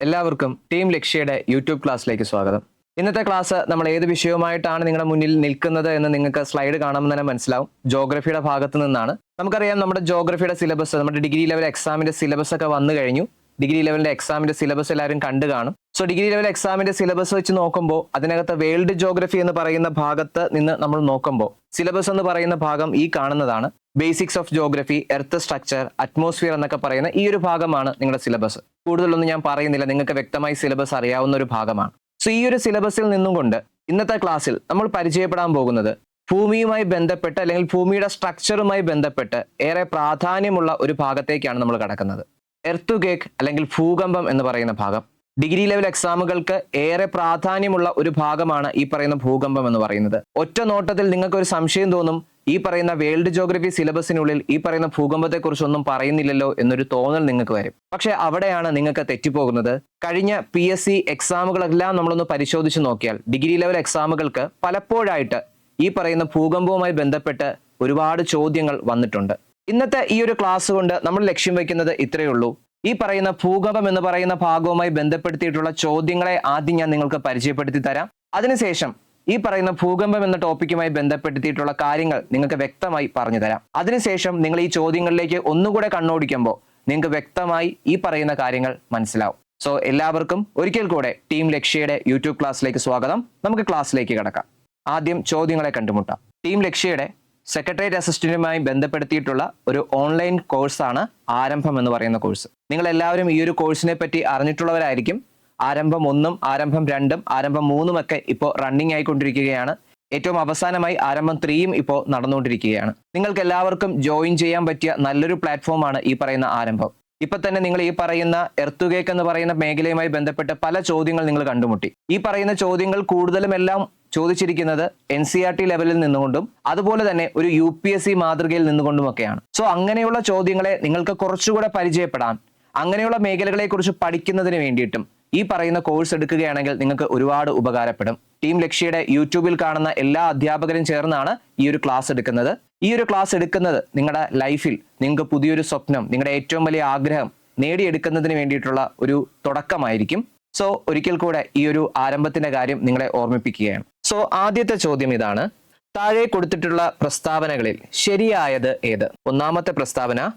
എല്ലാവർക്കും team ലക്ഷ്യയുടെ YouTube ക്ലാസ്സിലേക്ക് സ്വാഗതം. ഇന്നത്തെ ക്ലാസ് നമ്മൾ ഏത് വിഷയവുമായിട്ടാണ് നിങ്ങളുടെ മുന്നിൽ നിൽക്കുന്നത് എന്ന് നിങ്ങൾക്ക് സ്ലൈഡ് കാണുമ്പോൾ തന്നെ മനസ്സിലാവും. ജോഗ്രഫിയുടെ ഭാഗത്ത് നിന്നാണ്. നമുക്കറിയാം നമ്മുടെ ജോഗ്രഫിയുടെ സിലബസ് നമ്മുടെ ഡിഗ്രി ലെവൽ എക്സാമിന്റെ സിലബസ് ഒക്കെ വന്നു കഴിഞ്ഞു. ഡിഗ്രി ലെവലിന്റെ എക്സാമിന്റെ സിലബസ് എല്ലാവരും കണ്ടു കാണും. സോ ഡിഗ്രി ലെവൽ എക്സാമിന്റെ സിലബസ് വെച്ച് നോക്കുമ്പോൾ അതിനകത്ത് വേൾഡ് ജോഗ്രഫി എന്ന് പറയുന്ന ഭാഗത്ത് നിന്ന് നമ്മൾ നോക്കുമ്പോൾ സിലബസ് എന്ന് പറയുന്ന ഭാഗം ഈ കാണുന്നതാണ്. Basics of geography earth structure atmosphere എന്നൊക്കെ പറയുന്ന ഈ ഒരു ഭാഗമാണ് നിങ്ങളുടെ സിലബസ്. കൂടുതലൊന്നും ഞാൻ പറയുന്നില്ല നിങ്ങൾക്ക് വ്യക്തമായി സിലബസ് അറിയാവുന്ന ഒരു ഭാഗമാണ്. സോ ഈ ഒരു സിലബസിൽ നിന്നും കൊണ്ട് ഇന്നത്തെ ക്ലാസ്സിൽ നമ്മൾ പരിചയപ്പെടാൻ പോകുന്നത് ഭൂമിയുമായി ബന്ധപ്പെട്ട് അല്ലെങ്കിൽ ഭൂമിയുടെ സ്ട്രക്ചറുമായി ബന്ധപ്പെട്ട് ഏറെ പ്രാധാന്യമുള്ള ഒരു ഭാഗത്തേക്കാണ് നമ്മൾ കടക്കുന്നത്. എർത്തു കേക്ക് അല്ലെങ്കിൽ ഭൂകമ്പം എന്ന് പറയുന്ന ഭാഗം. ഡിഗ്രി ലെവൽ എക്സാമുകൾക്ക് ഏറെ പ്രാധാന്യമുള്ള ഒരു ഭാഗമാണ് ഈ പറയുന്ന ഭൂകമ്പം എന്ന് പറയുന്നത്. ഒറ്റ നോട്ടത്തിൽ നിങ്ങൾക്ക് ഒരു സംശയം തോന്നും ഈ പറയുന്ന വേൾഡ് ജോഗ്രഫി സിലബസിനുള്ളിൽ ഈ പറയുന്ന ഭൂകമ്പത്തെക്കുറിച്ചൊന്നും പറയുന്നില്ലല്ലോ എന്നൊരു തോന്നൽ നിങ്ങൾക്ക് വരും. പക്ഷെ അവിടെയാണ് നിങ്ങൾക്ക് തെറ്റിപ്പോകുന്നത്. കഴിഞ്ഞ പി എസ് സി എക്സാമുകളെല്ലാം നമ്മളൊന്ന് പരിശോധിച്ച് നോക്കിയാൽ ഡിഗ്രി ലെവൽ എക്സാമുകൾക്ക് പലപ്പോഴായിട്ട് ഈ പറയുന്ന ഭൂകമ്പവുമായി ബന്ധപ്പെട്ട് ഒരുപാട് ചോദ്യങ്ങൾ വന്നിട്ടുണ്ട്. ഇന്നത്തെ ഈ ഒരു ക്ലാസ് കൊണ്ട് നമ്മൾ ലക്ഷ്യം വെക്കുന്നത് ഇത്രയേ ഉള്ളൂ. ഈ പറയുന്ന ഭൂകമ്പം എന്ന് പറയുന്ന ഭാഗവുമായി ബന്ധപ്പെടുത്തിയിട്ടുള്ള ചോദ്യങ്ങളെ ആദ്യം ഞാൻ നിങ്ങൾക്ക് പരിചയപ്പെടുത്തി തരാം. അതിനുശേഷം ഈ പറയുന്ന ഭൂകമ്പം എന്ന ടോപ്പിക്കുമായി ബന്ധപ്പെടുത്തിയിട്ടുള്ള കാര്യങ്ങൾ നിങ്ങൾക്ക് വ്യക്തമായി പറഞ്ഞു തരാം. അതിനുശേഷം നിങ്ങൾ ഈ ചോദ്യങ്ങളിലേക്ക് ഒന്നുകൂടെ കണ്ണോടിക്കുമ്പോൾ നിങ്ങൾക്ക് വ്യക്തമായി ഈ പറയുന്ന കാര്യങ്ങൾ മനസ്സിലാവും. സോ എല്ലാവർക്കും ഒരിക്കൽ കൂടെ ടീം ലക്ഷ്യയുടെ യൂട്യൂബ് ക്ലാസ്സിലേക്ക് സ്വാഗതം. നമുക്ക് ക്ലാസ്സിലേക്ക് കിടക്കാം. ആദ്യം ചോദ്യങ്ങളെ കണ്ടുമുട്ടാം. ടീം ലക്ഷ്യയുടെ സെക്രട്ടേറിയറ്റ് അസിസ്റ്റന്റുമായി ബന്ധപ്പെടുത്തിയിട്ടുള്ള ഒരു ഓൺലൈൻ കോഴ്സാണ് ആരംഭം എന്ന് പറയുന്ന കോഴ്സ് നിങ്ങൾ എല്ലാവരും ഈ ഒരു കോഴ്സിനെ പറ്റി അറിഞ്ഞിട്ടുള്ളവരായിരിക്കും. ആരംഭം ഒന്നും ആരംഭം രണ്ടും ആരംഭം മൂന്നും ഒക്കെ ഇപ്പോൾ റണ്ണിങ് ആയിക്കൊണ്ടിരിക്കുകയാണ്. ഏറ്റവും അവസാനമായി ആരംഭം ത്രീയും ഇപ്പോൾ നടന്നുകൊണ്ടിരിക്കുകയാണ്. നിങ്ങൾക്ക് എല്ലാവർക്കും ജോയിൻ ചെയ്യാൻ പറ്റിയ നല്ലൊരു പ്ലാറ്റ്ഫോമാണ് ഈ പറയുന്ന ആരംഭം. ഇപ്പൊ തന്നെ നിങ്ങൾ ഈ പറയുന്ന എർത്തുകേക്ക് എന്ന് പറയുന്ന മേഖലയുമായി ബന്ധപ്പെട്ട് പല ചോദ്യങ്ങൾ നിങ്ങൾ കണ്ടുമുട്ടി. ഈ പറയുന്ന ചോദ്യങ്ങൾ കൂടുതലും എല്ലാം ചോദിച്ചിരിക്കുന്നത് എൻ സി ആർ ടി ലെവലിൽ നിന്നുകൊണ്ടും അതുപോലെ തന്നെ ഒരു യു പി എസ് സി മാതൃകയിൽ നിന്നുകൊണ്ടുമൊക്കെയാണ് സോ അങ്ങനെയുള്ള ചോദ്യങ്ങളെ നിങ്ങൾക്ക് കുറച്ചുകൂടെ പരിചയപ്പെടാൻ അങ്ങനെയുള്ള മേഖലകളെ കുറിച്ച് പഠിക്കുന്നതിന് വേണ്ടിയിട്ടും ഈ പറയുന്ന കോഴ്സ് എടുക്കുകയാണെങ്കിൽ നിങ്ങൾക്ക് ഒരുപാട് ഉപകാരപ്പെടും. ടീം ലക്ഷ്യയുടെ യൂട്യൂബിൽ കാണുന്ന എല്ലാ അധ്യാപകരും ചേർന്നാണ് ഈ ഒരു ക്ലാസ് എടുക്കുന്നത്. ഈ ഒരു ക്ലാസ് എടുക്കുന്നത് നിങ്ങളുടെ ലൈഫിൽ നിങ്ങൾക്ക് പുതിയൊരു സ്വപ്നം നിങ്ങളുടെ ഏറ്റവും വലിയ ആഗ്രഹം നേടിയെടുക്കുന്നതിന് വേണ്ടിയിട്ടുള്ള ഒരു തുടക്കമായിരിക്കും. സോ ഒരിക്കൽ കൂടെ ഈ ഒരു ആരംഭത്തിന്റെ കാര്യം നിങ്ങളെ ഓർമ്മിപ്പിക്കുകയാണ്. സോ ആദ്യത്തെ ചോദ്യം ഇതാണ്. താഴെ കൊടുത്തിട്ടുള്ള പ്രസ്താവനകളിൽ ശരിയായത് ഏത്? ഒന്നാമത്തെ പ്രസ്താവന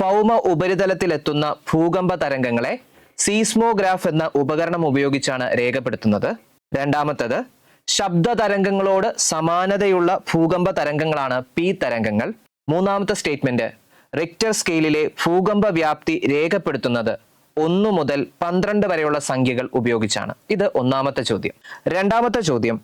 ഭൗമ ഉപരിതലത്തിലെത്തുന്ന ഭൂകമ്പ തരംഗങ്ങളെ സീസ്മോഗ്രാഫ് എന്ന ഉപകരണം ഉപയോഗിച്ചാണ് രേഖപ്പെടുത്തുന്നത്. രണ്ടാമത്തത് ശബ്ദ തരംഗങ്ങളോട് സമാനതയുള്ള ഭൂകമ്പ തരംഗങ്ങളാണ് പി തരംഗങ്ങൾ. മൂന്നാമത്തെ സ്റ്റേറ്റ്മെന്റ് റിക്ടർ സ്കെയിലിലെ ഭൂകമ്പ വ്യാപ്തി രേഖപ്പെടുത്തുന്നത് ഒന്നു മുതൽ പന്ത്രണ്ട് വരെയുള്ള സംഖ്യകൾ ഉപയോഗിച്ചാണ്. ഇത് ഒന്നാമത്തെ ചോദ്യം. രണ്ടാമത്തെ ചോദ്യം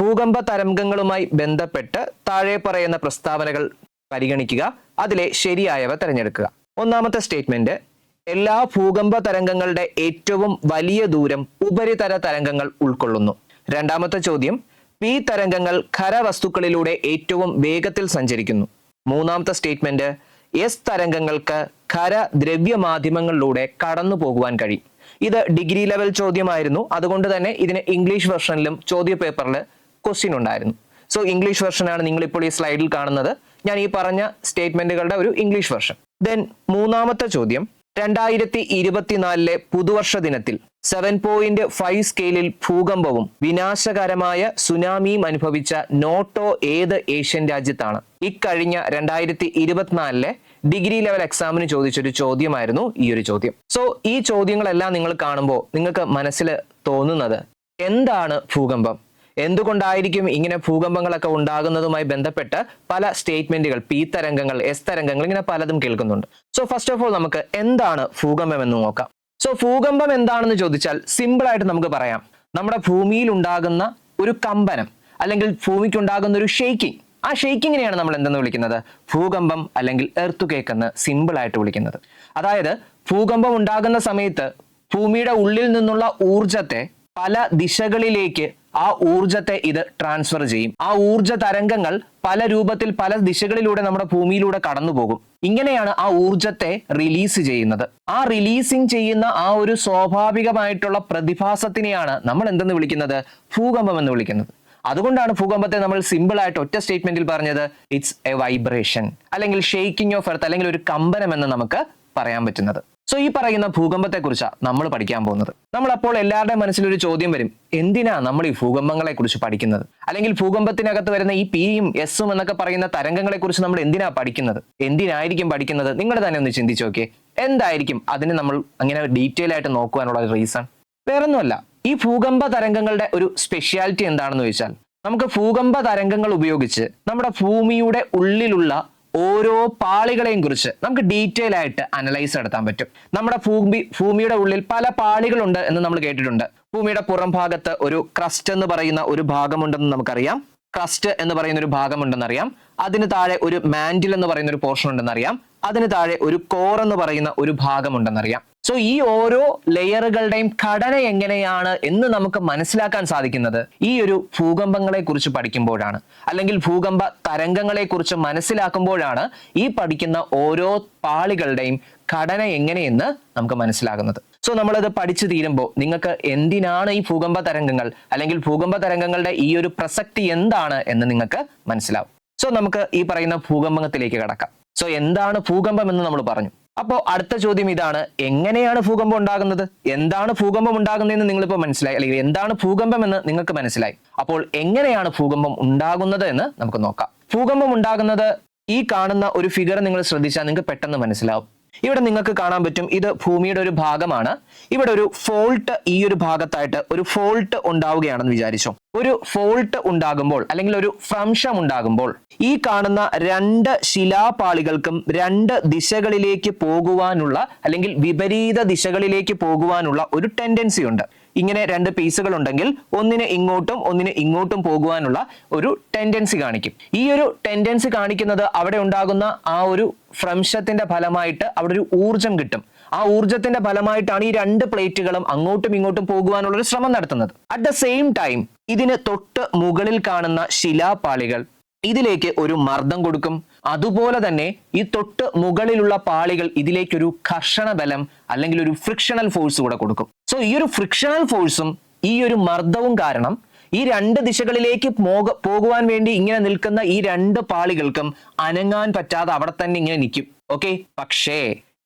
ഭൂകമ്പ തരംഗങ്ങളുമായി ബന്ധപ്പെട്ട് താഴെ പറയുന്ന പ്രസ്താവനകൾ പരിഗണിക്കുക അതിലെ ശരിയായവ തിരഞ്ഞെടുക്കുക. ഒന്നാമത്തെ സ്റ്റേറ്റ്മെന്റ് എല്ലാ ഭൂകമ്പ തരംഗങ്ങളുടെ ഏറ്റവും വലിയ ദൂരം ഉപരിതല തരംഗങ്ങൾ ഉൾക്കൊള്ളുന്നു. രണ്ടാമത്തെ ചോദ്യം പി തരംഗങ്ങൾ ഖരവസ്തുക്കളിലൂടെ ഏറ്റവും വേഗത്തിൽ സഞ്ചരിക്കുന്നു. മൂന്നാമത്തെ സ്റ്റേറ്റ്മെന്റ് എസ് തരംഗങ്ങൾക്ക് ഖര ദ്രവ്യമാധ്യമങ്ങളിലൂടെ കടന്നു പോകുവാൻ കഴിയും. ഇത് ഡിഗ്രി ലെവൽ ചോദ്യമായിരുന്നു. അതുകൊണ്ട് തന്നെ ഇതിന് ഇംഗ്ലീഷ് വെർഷനിലും ചോദ്യ പേപ്പറിൽ ക്വസ്റ്റ്യൻ ഉണ്ടായിരുന്നു. സോ ഇംഗ്ലീഷ് വെർഷനാണ് നിങ്ങൾ ഇപ്പോൾ ഈ സ്ലൈഡിൽ കാണുന്നത്. ഞാൻ ഈ പറഞ്ഞ സ്റ്റേറ്റ്മെന്റുകളുടെ ഒരു ഇംഗ്ലീഷ് വെർഷൻ. ദെൻ മൂന്നാമത്തെ ചോദ്യം രണ്ടായിരത്തി ഇരുപത്തിനാലിലെ പുതുവർഷ ദിനത്തിൽ സെവൻ പോയിന്റ് ഫൈവ് സ്കെയിലിൽ ഭൂകമ്പവും വിനാശകരമായ സുനാമിയും അനുഭവിച്ച നോട്ടോ ഏത് ഏഷ്യൻ രാജ്യത്താണ്? ഇക്കഴിഞ്ഞ രണ്ടായിരത്തി ഇരുപത്തിനാലിലെ ഡിഗ്രി ലെവൽ എക്സാമിന് ചോദിച്ചൊരു ചോദ്യമായിരുന്നു ഈ ഒരു ചോദ്യം. സോ ഈ ചോദ്യങ്ങളെല്ലാം നിങ്ങൾ കാണുമ്പോൾ നിങ്ങൾക്ക് മനസ്സിൽ തോന്നുന്നത് എന്താണ് ഭൂകമ്പം? എന്തുകൊണ്ടായിരിക്കും ഇങ്ങനെ ഭൂകമ്പങ്ങളൊക്കെ ഉണ്ടാകുന്നതുമായി ബന്ധപ്പെട്ട് പല സ്റ്റേറ്റ്മെന്റുകൾ പി തരംഗങ്ങൾ എസ് തരംഗങ്ങൾ ഇങ്ങനെ പലതും കേൾക്കുന്നുണ്ട്. സോ ഫസ്റ്റ് ഓഫ് ഓൾ നമുക്ക് എന്താണ് ഭൂകമ്പം എന്ന് നോക്കാം. സോ ഭൂകമ്പം എന്താണെന്ന് ചോദിച്ചാൽ സിമ്പിൾ ആയിട്ട് നമുക്ക് പറയാം. നമ്മുടെ ഭൂമിയിൽ ഉണ്ടാകുന്ന ഒരു കമ്പനം അല്ലെങ്കിൽ ഭൂമിക്ക് ഉണ്ടാകുന്ന ഒരു ഷെയ്ക്കിംഗ് ആ ഷെയ്ക്കിങ്ങിനെയാണ് നമ്മൾ എന്തെന്ന് വിളിക്കുന്നത്? ഭൂകമ്പം അല്ലെങ്കിൽ എർത്ത് കേക്ക് എന്ന് സിമ്പിൾ ആയിട്ട് വിളിക്കുന്നത്. അതായത് ഭൂകമ്പം ഉണ്ടാകുന്ന സമയത്ത് ഭൂമിയുടെ ഉള്ളിൽ നിന്നുള്ള ഊർജത്തെ പല ദിശകളിലേക്ക് ആ ഊർജത്തെ ഇത് ട്രാൻസ്ഫർ ചെയ്യും. ആ ഊർജ തരംഗങ്ങൾ പല രൂപത്തിൽ പല ദിശകളിലൂടെ നമ്മുടെ ഭൂമിയിലൂടെ കടന്നുപോകും. ഇങ്ങനെയാണ് ആ ഊർജത്തെ റിലീസ് ചെയ്യുന്നത്. ആ റിലീസിങ് ചെയ്യുന്ന ആ ഒരു സ്വാഭാവികമായിട്ടുള്ള പ്രതിഭാസത്തിനെയാണ് നമ്മൾ എന്തെന്ന് വിളിക്കുന്നത്? ഭൂകമ്പം എന്ന് വിളിക്കുന്നത്. അതുകൊണ്ടാണ് ഭൂകമ്പത്തെ നമ്മൾ സിമ്പിൾ ആയിട്ട് ഒറ്റ സ്റ്റേറ്റ്മെന്റിൽ പറഞ്ഞത് ഇറ്റ്സ് എ വൈബ്രേഷൻ അല്ലെങ്കിൽ ഷെയ്ക്കിംഗ് ഓഫ് എർത്ത് അല്ലെങ്കിൽ ഒരു കമ്പനം എന്ന് നമുക്ക് പറയാൻ പറ്റുന്നത്. സോ ഈ പറയുന്ന ഭൂകമ്പത്തെ കുറിച്ചാണ് നമ്മൾ പഠിക്കാൻ പോകുന്നത്. നമ്മൾ അപ്പോൾ എല്ലാവരുടെയും മനസ്സിലൊരു ചോദ്യം വരും. എന്തിനാ നമ്മൾ ഈ ഭൂകമ്പങ്ങളെ കുറിച്ച് പഠിക്കുന്നത്? അല്ലെങ്കിൽ ഭൂകമ്പത്തിനകത്ത് വരുന്ന ഈ പിയും എസും എന്നൊക്കെ പറയുന്ന തരംഗങ്ങളെ കുറിച്ച് നമ്മൾ എന്തിനാ പഠിക്കുന്നത്? എന്തിനായിരിക്കും പഠിക്കുന്നത്? നിങ്ങൾ തന്നെ ഒന്ന് ചിന്തിച്ചു നോക്കിയേ. എന്തായിരിക്കും അതിന് നമ്മൾ അങ്ങനെ ഡീറ്റെയിൽ ആയിട്ട് നോക്കുവാനുള്ള റീസൺ? വേറൊന്നുമല്ല. ഈ ഭൂകമ്പ തരംഗങ്ങളുടെ ഒരു സ്പെഷ്യാലിറ്റി എന്താണെന്ന് ചോദിച്ചാൽ നമുക്ക് ഭൂകമ്പ തരംഗങ്ങൾ ഉപയോഗിച്ച് നമ്മുടെ ഭൂമിയുടെ ഉള്ളിലുള്ള ഓരോ പാളികളെയും കുറിച്ച് നമുക്ക് ഡീറ്റെയിൽ ആയിട്ട് അനലൈസ് നടത്താൻ പറ്റും. നമ്മുടെ ഭൂമി ഭൂമിയുടെ ഉള്ളിൽ പല പാളികളുണ്ട് എന്ന് നമ്മൾ കേട്ടിട്ടുണ്ട്. ഭൂമിയുടെ പുറം ഭാഗത്ത് ഒരു ക്രസ്റ്റ് എന്ന് പറയുന്ന ഒരു ഭാഗമുണ്ടെന്ന് നമുക്കറിയാം. ക്രസ്റ്റ് എന്ന് പറയുന്ന ഒരു ഭാഗമുണ്ടെന്ന് അറിയാം. അതിന് താഴെ ഒരു മാൻഡിൽ എന്ന് പറയുന്ന ഒരു പോർഷൻ ഉണ്ടെന്ന് അറിയാം. അതിന് താഴെ ഒരു കോർ എന്ന് പറയുന്ന ഒരു ഭാഗമുണ്ടെന്നറിയാം സോ ഈ ഓരോ ലെയറുകളുടെയും ഘടന എങ്ങനെയാണ് എന്ന് നമുക്ക് മനസ്സിലാക്കാൻ സാധിക്കുന്നത് ഈ ഒരു ഭൂകമ്പങ്ങളെ കുറിച്ച് പഠിക്കുമ്പോഴാണ്. അല്ലെങ്കിൽ ഭൂകമ്പ തരംഗങ്ങളെ കുറിച്ച് മനസ്സിലാക്കുമ്പോഴാണ് ഈ പഠിക്കുന്ന ഓരോ പാളികളുടെയും ഘടന എങ്ങനെയെന്ന് നമുക്ക് മനസ്സിലാകുന്നത്. സോ നമ്മളത് പഠിച്ചു തീരുമ്പോൾ നിങ്ങൾക്ക് എന്തിനാണ് ഈ ഭൂകമ്പ തരംഗങ്ങൾ? അല്ലെങ്കിൽ ഭൂകമ്പ തരംഗങ്ങളുടെ ഈ ഒരു പ്രസക്തി എന്താണ് എന്ന് നിങ്ങൾക്ക് മനസ്സിലാവും. സോ നമുക്ക് ഈ പറയുന്ന ഭൂകമ്പത്തിലേക്ക് കടക്കാം. സോ എന്താണ് ഭൂകമ്പം എന്ന് നമ്മൾ പറഞ്ഞു. അപ്പോൾ അടുത്ത ചോദ്യം ഇതാണ്. എങ്ങനെയാണ് ഭൂകമ്പം ഉണ്ടാകുന്നത്? എന്താണ് ഭൂകമ്പം ഉണ്ടാകുന്നതെന്ന് നിങ്ങളിപ്പോൾ മനസ്സിലായി? അല്ലെങ്കിൽ എന്താണ് ഭൂകമ്പം എന്ന് നിങ്ങൾക്ക് മനസ്സിലായി? അപ്പോൾ എങ്ങനെയാണ് ഭൂകമ്പം ഉണ്ടാകുന്നത് എന്ന് നമുക്ക് നോക്കാം. ഭൂകമ്പം ഉണ്ടാകുന്നത് ഈ കാണുന്ന ഒരു ഫിഗർ നിങ്ങൾ ശ്രദ്ധിച്ചാൽ നിങ്ങൾക്ക് പെട്ടെന്ന് മനസ്സിലാവും. ഇവിടെ നിങ്ങൾക്ക് കാണാൻ പറ്റും ഇത് ഭൂമിയുടെ ഒരു ഭാഗമാണ്. ഇവിടെ ഒരു ഫോൾട്ട് ഈ ഒരു ഭാഗത്തായിട്ട് ഒരു ഫോൾട്ട് ഉണ്ടാവുകയാണെന്ന് വിചാരിച്ചു. ഒരു ഫോൾട്ട് ഉണ്ടാകുമ്പോൾ അല്ലെങ്കിൽ ഒരു ഭ്രംശം ഉണ്ടാകുമ്പോൾ ഈ കാണുന്ന രണ്ട് ശിലാപാളികൾക്കും രണ്ട് ദിശകളിലേക്ക് പോകുവാനുള്ള അല്ലെങ്കിൽ വിപരീത ദിശകളിലേക്ക് പോകുവാനുള്ള ഒരു ടെൻഡൻസി ഉണ്ട്. ഇങ്ങനെ രണ്ട് പീസുകൾ ഉണ്ടെങ്കിൽ ഒന്നിന് ഇങ്ങോട്ടും ഒന്നിന് ഇങ്ങോട്ടും പോകുവാനുള്ള ഒരു ടെൻഡൻസി കാണിക്കും. ഈ ഒരു ടെൻഡൻസി കാണിക്കുന്നത് അവിടെ ഉണ്ടാകുന്ന ആ ഒരു ഭ്രംശത്തിന്റെ ഫലമായിട്ട് അവിടെ ഒരു ഊർജം കിട്ടും. ആ ഊർജത്തിന്റെ ഫലമായിട്ടാണ് ഈ രണ്ട് പ്ലേറ്റുകളും അങ്ങോട്ടും ഇങ്ങോട്ടും പോകുവാനുള്ള ഒരു ശ്രമം നടത്തുന്നത്. അറ്റ് ദ സെയിം ടൈം ഇതിന് തൊട്ട് മുകളിൽ കാണുന്ന ശിലാപാളികൾ ഇതിലേക്ക് ഒരു മർദ്ദം കൊടുക്കും. അതുപോലെ തന്നെ ഈ തൊട്ട് മുകളിലുള്ള പാളികൾ ഇതിലേക്കൊരു ഘർഷണ ബലം അല്ലെങ്കിൽ ഒരു ഫ്രിക്ഷണൽ ഫോഴ്സ് കൂടെ കൊടുക്കും. സോ ഈ ഒരു ഫ്രിക്ഷണൽ ഫോഴ്സും ഈ ഒരു മർദ്ദവും കാരണം ഈ രണ്ട് ദിശകളിലേക്ക് പോക പോകുവാൻ വേണ്ടി ഇങ്ങനെ നിൽക്കുന്ന ഈ രണ്ട് പാളികൾക്കും അനങ്ങാൻ പറ്റാതെ അവിടെ തന്നെ ഇങ്ങനെ നിൽക്കും ഓക്കെ പക്ഷേ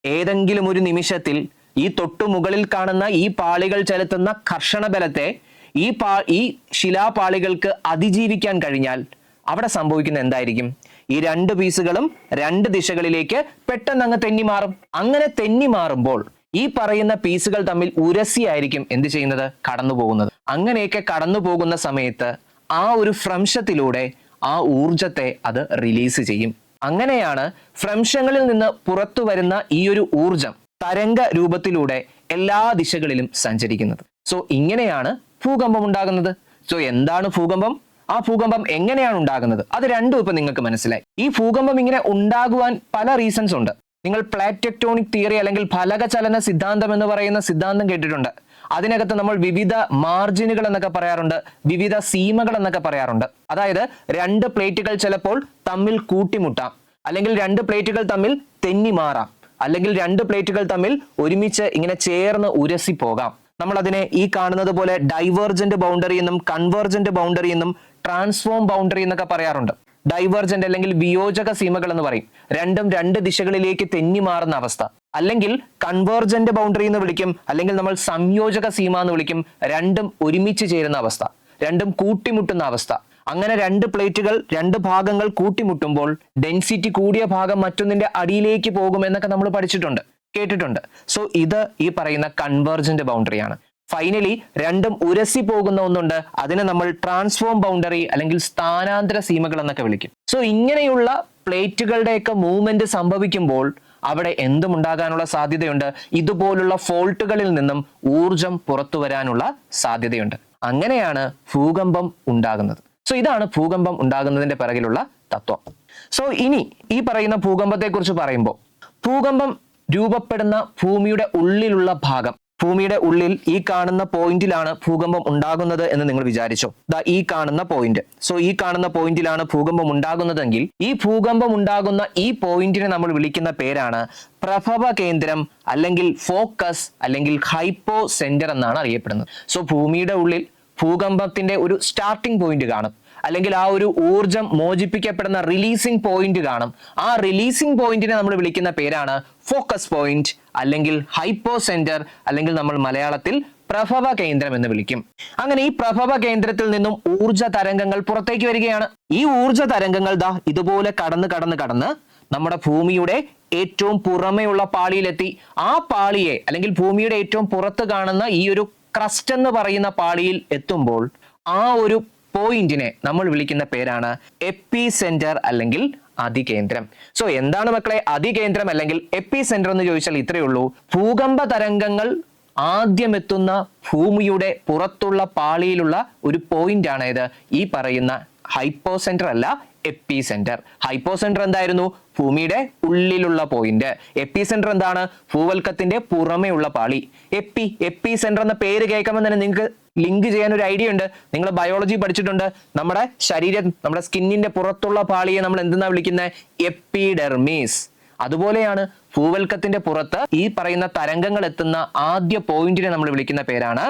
ഏതെങ്കിലും ഒരു നിമിഷത്തിൽ ഈ തൊട്ടു മുകളിൽ കാണുന്ന ഈ പാളികൾ ചെലുത്തുന്ന കർഷണ ബലത്തെ ഈ പാ ഈ ശിലാപാളികൾക്ക് അതിജീവിക്കാൻ കഴിഞ്ഞാൽ അവിടെ സംഭവിക്കുന്ന എന്തായിരിക്കും? ഈ രണ്ട് പീസുകളും രണ്ട് ദിശകളിലേക്ക് പെട്ടെന്ന് അങ്ങ് തെന്നി മാറും. അങ്ങനെ തെന്നി മാറുമ്പോൾ ഈ പറയുന്ന പീസുകൾ തമ്മിൽ ഉരസിയായിരിക്കും എന്ത് ചെയ്യുന്നത്? കടന്നു പോകുന്നത്. അങ്ങനെയൊക്കെ കടന്നു പോകുന്ന സമയത്ത് ആ ഒരു ഭ്രംശത്തിലൂടെ ആ ഊർജത്തെ അത് റിലീസ് ചെയ്യും. അങ്ങനെയാണ് ഭ്രംശങ്ങളിൽ നിന്ന് പുറത്തു വരുന്ന ഈ ഒരു ഊർജം തരംഗ രൂപത്തിലൂടെ എല്ലാ ദിശകളിലും സഞ്ചരിക്കുന്നത്. സോ ഇങ്ങനെയാണ് ഭൂകമ്പം ഉണ്ടാകുന്നത്. സോ എന്താണ് ഭൂകമ്പം? ആ ഭൂകമ്പം എങ്ങനെയാണ് ഉണ്ടാകുന്നത്? അത് രണ്ടും ഇപ്പം നിങ്ങൾക്ക് മനസ്സിലായി. ഈ ഭൂകമ്പം ഇങ്ങനെ ഉണ്ടാകുവാൻ പല റീസൺസ് ഉണ്ട്. നിങ്ങൾ പ്ലാറ്റക്ടോണിക് തിയറി അല്ലെങ്കിൽ ഫലക ചലന സിദ്ധാന്തം എന്ന് പറയുന്ന സിദ്ധാന്തം കേട്ടിട്ടുണ്ട്. അതിനകത്ത് നമ്മൾ വിവിധ മാർജിനുകൾ എന്നൊക്കെ പറയാറുണ്ട് വിവിധ സീമകൾ എന്നൊക്കെ പറയാറുണ്ട്. അതായത് രണ്ട് പ്ലേറ്റുകൾ ചിലപ്പോൾ തമ്മിൽ കൂട്ടിമുട്ടാം അല്ലെങ്കിൽ രണ്ട് പ്ലേറ്റുകൾ തമ്മിൽ തെന്നി മാറാം അല്ലെങ്കിൽ രണ്ട് പ്ലേറ്റുകൾ തമ്മിൽ ഒരുമിച്ച് ഇങ്ങനെ ചേർന്ന് ഉരസി പോകാം. നമ്മൾ അതിനെ ഈ കാണുന്നത് പോലെ ഡൈവേർജന്റ് ബൗണ്ടറി എന്നും കൺവേർജന്റ് ബൗണ്ടറി എന്നും ട്രാൻസ്ഫോം ബൗണ്ടറി എന്നൊക്കെ പറയാറുണ്ട്. ഡൈവേർജന്റ് അല്ലെങ്കിൽ വിയോജക സീമകൾ എന്ന് പറയും. രണ്ടും രണ്ട് ദിശകളിലേക്ക് തെന്നി മാറുന്ന അവസ്ഥ. അല്ലെങ്കിൽ കൺവേർജന്റ് ബൗണ്ടറി എന്ന് വിളിക്കും. അല്ലെങ്കിൽ നമ്മൾ സംയോജക സീമ എന്ന് വിളിക്കും. രണ്ടും ഒരുമിച്ച് ചേരുന്ന അവസ്ഥ. രണ്ടും കൂട്ടിമുട്ടുന്ന അവസ്ഥ. അങ്ങനെ രണ്ട് പ്ലേറ്റുകൾ രണ്ട് ഭാഗങ്ങൾ കൂട്ടിമുട്ടുമ്പോൾ ഡെൻസിറ്റി കൂടിയ ഭാഗം മറ്റൊന്നിന്റെ അടിയിലേക്ക് പോകുമെന്നൊക്കെ നമ്മൾ പഠിച്ചിട്ടുണ്ട് കേട്ടിട്ടുണ്ട്. സോ ഇത് ഈ പറയുന്ന കൺവേർജന്റ് ബൗണ്ടറിയാണ് ഫൈനലി രണ്ടും ഉരസി പോകുന്ന ഒന്നുണ്ട്. അതിനെ നമ്മൾ ട്രാൻസ്ഫോം ബൗണ്ടറി അല്ലെങ്കിൽ സ്ഥാനാന്തര സീമകൾ എന്നൊക്കെ വിളിക്കും. സോ ഇങ്ങനെയുള്ള പ്ലേറ്റുകളുടെയൊക്കെ മൂവ്മെന്റ് സംഭവിക്കുമ്പോൾ അവിടെ എന്തും ഉണ്ടാകാനുള്ള സാധ്യതയുണ്ട്. ഇതുപോലുള്ള ഫോൾട്ടുകളിൽ നിന്നും ഊർജം പുറത്തു വരാനുള്ള സാധ്യതയുണ്ട്. അങ്ങനെയാണ് ഭൂകമ്പം ഉണ്ടാകുന്നത്. സോ ഇതാണ് ഭൂകമ്പം ഉണ്ടാകുന്നതിന്റെ പിറകിലുള്ള തത്വം. സോ ഇനി ഈ പറയുന്ന ഭൂകമ്പത്തെക്കുറിച്ച് പറയുമ്പോൾ ഭൂകമ്പം രൂപപ്പെടുന്ന ഭൂമിയുടെ ഉള്ളിലുള്ള ഭാഗം ഭൂമിയുടെ ഉള്ളിൽ ഈ കാണുന്ന പോയിന്റിലാണ് ഭൂകമ്പം ഉണ്ടാകുന്നത് എന്ന് നിങ്ങൾ വിചാരിച്ചോ. ദാ ഈ കാണുന്ന പോയിന്റ്. സോ ഈ കാണുന്ന പോയിന്റിലാണ് ഭൂകമ്പം ഉണ്ടാകുന്നതെങ്കിൽ ഈ ഭൂകമ്പം ഉണ്ടാകുന്ന ഈ പോയിന്റിനെ നമ്മൾ വിളിക്കുന്ന പേരാണ് പ്രഭവ കേന്ദ്രം അല്ലെങ്കിൽ ഫോക്കസ് അല്ലെങ്കിൽ ഹൈപ്പോ സെന്റർ എന്നാണ് അറിയപ്പെടുന്നത്. സോ ഭൂമിയുടെ ഉള്ളിൽ ഭൂകമ്പത്തിന്റെ ഒരു സ്റ്റാർട്ടിംഗ് പോയിന്റ് കാണും. അല്ലെങ്കിൽ ആ ഒരു ഊർജം മോചിപ്പിക്കപ്പെടുന്ന റിലീസിംഗ് പോയിന്റ് കാണും. ആ റിലീസിംഗ് പോയിന്റിനെ നമ്മൾ വിളിക്കുന്ന പേരാണ് ഫോക്കസ് പോയിന്റ് അല്ലെങ്കിൽ ഹൈപ്പോ സെന്റർ അല്ലെങ്കിൽ നമ്മൾ മലയാളത്തിൽ പ്രഭവ കേന്ദ്രം എന്ന് വിളിക്കും. അങ്ങനെ ഈ പ്രഭവ കേന്ദ്രത്തിൽ നിന്നും ഊർജ തരംഗങ്ങൾ പുറത്തേക്ക് വരികയാണ്. ഈ ഊർജ തരംഗങ്ങൾ ദാ ഇതുപോലെ കടന്ന് കടന്ന് കടന്ന് നമ്മുടെ ഭൂമിയുടെ ഏറ്റവും പുറമെയുള്ള പാളിയിലെത്തി. ആ പാളിയെ അല്ലെങ്കിൽ ഭൂമിയുടെ ഏറ്റവും പുറത്ത് കാണുന്ന ഈ ഒരു ക്രസ്റ്റ് എന്ന് പറയുന്ന പാളിയിൽ എത്തുമ്പോൾ ആ ഒരു പോയിന്റിനെ നമ്മൾ വിളിക്കുന്ന പേരാണ് എപ്പി സെന്റർ അല്ലെങ്കിൽ അതികേന്ദ്രം. സോ എന്താണ് മക്കളെ അതികേന്ദ്രം അല്ലെങ്കിൽ എപ്പി സെന്റർ എന്ന് ചോദിച്ചാൽ ഇത്രയേ ഉള്ളൂ. ഭൂകമ്പ തരംഗങ്ങൾ ആദ്യമെത്തുന്ന ഭൂമിയുടെ പുറത്തുള്ള പാളിയിലുള്ള ഒരു പോയിന്റ് ആണ് ഇത് ഈ പറയുന്ന ഹൈപ്പോ സെന്റർ അല്ല എപ്പി സെന്റർ ഹൈപ്പോ സെന്റർ എന്തായിരുന്നു? ഭൂമിയുടെ ഉള്ളിലുള്ള പോയിന്റ് എപ്പി സെന്റർ എന്താണ്? ഭൂവൽക്കത്തിന്റെ പുറമേയുള്ള പാളി. എപ്പി എപ്പി സെന്റർ എന്ന പേര് കേൾക്കുമ്പോൾ തന്നെ നിങ്ങൾക്ക് ലിങ്ക് ചെയ്യാൻ ഒരു ഐഡിയ ഉണ്ട്. നിങ്ങൾ ബയോളജി പഠിച്ചിട്ടുണ്ട്. നമ്മുടെ ശരീരം നമ്മുടെ സ്കിന്നിന്റെ പുറത്തുള്ള പാളിയെ നമ്മൾ എന്തെന്നാ വിളിക്കുന്നത് എപ്പിഡെർമീസ്. അതുപോലെയാണ് ഭൂവൽക്കത്തിന്റെ പുറത്ത് ഈ പറയുന്ന തരംഗങ്ങൾ എത്തുന്ന ആദ്യ പോയിന്റിനെ നമ്മൾ വിളിക്കുന്ന പേരാണ്